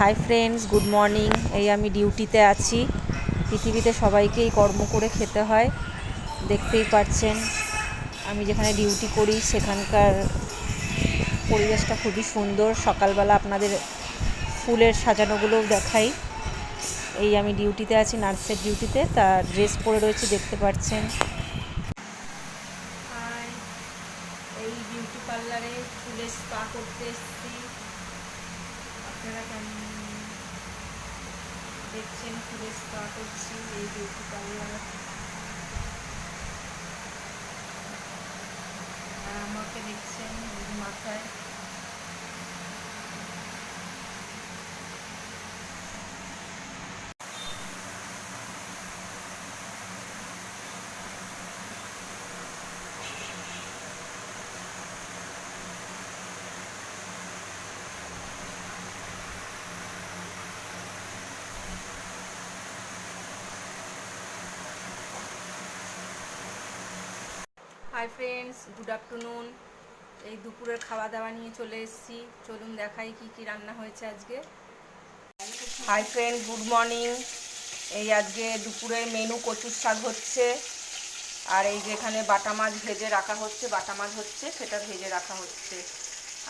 High friends good morning এই আমি ডিউটিতে আছি। পৃথিবীতে সবাইকেই কর্ম করে খেতে হয়। দেখতেই পাচ্ছেন, আমি যেখানে ডিউটি করি সেখানকার পরিবেশটা খুবই সুন্দর। সকালবেলা আপনাদের ফুলের সাজানোগুলোও দেখাই। এই আমি ডিউটিতে আছি, নার্সের ডিউটিতে। তার ড্রেস পরে রয়েছে, দেখতে পাচ্ছেন। এই বিউটি পার্লারে ফুলের স্পা করতে এসেছি। আপনারা কেমন? দেখছেন ফুলের স্পা করছি এই বিউটি পার্লার আর আমাকে দেখছেন এই যে মাথায় হাই ফ্রেন্ডস গুড আফটারনুন এই দুপুরের খাওয়া দাওয়া নিয়ে চলে এসেছি। চলুন দেখাই কি কি রান্না হয়েছে আজকে। হাই ফ্রেন্ড গুড মর্নিং এই আজকে দুপুরের মেনু কচুর শাক হচ্ছে। আর এই যে এখানে বাটা মাছ ভেজে রাখা হচ্ছে, বাটা মাছ হচ্ছে, সেটা ভেজে রাখা হচ্ছে।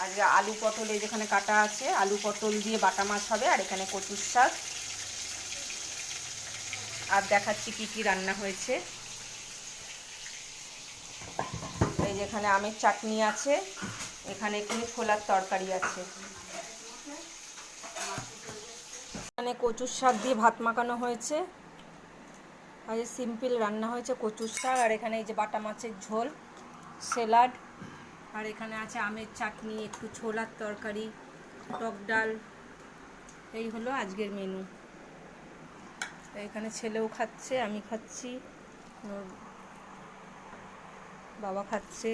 আজকে আলু পটল, এই যেখানে কাটা আছে, আলু পটল দিয়ে বাটা মাছ হবে, আর এখানে কচুর শাক। আর দেখাচ্ছি কি কি রান্না হয়েছে এই এখানে আমের চাটনি আছে, এখানে এখানে ছোলার তরকারি আছে। এখানে কচুর শাক দিয়ে ভাত মাখানো হয়েছে। আর সিম্পল রান্না হয়েছে কচুর শাক, আর এখানে এই যে বাটা মাছের ঝোল, স্যালাড, আর এখানে আছে আমের চাটনি, একটু ছোলার তরকারি, টক ডাল। এই হলো আজকের মেনু এখানে ছেলেও খাচ্ছে, আমি খাচ্ছি। বাবা খাচ্ছে।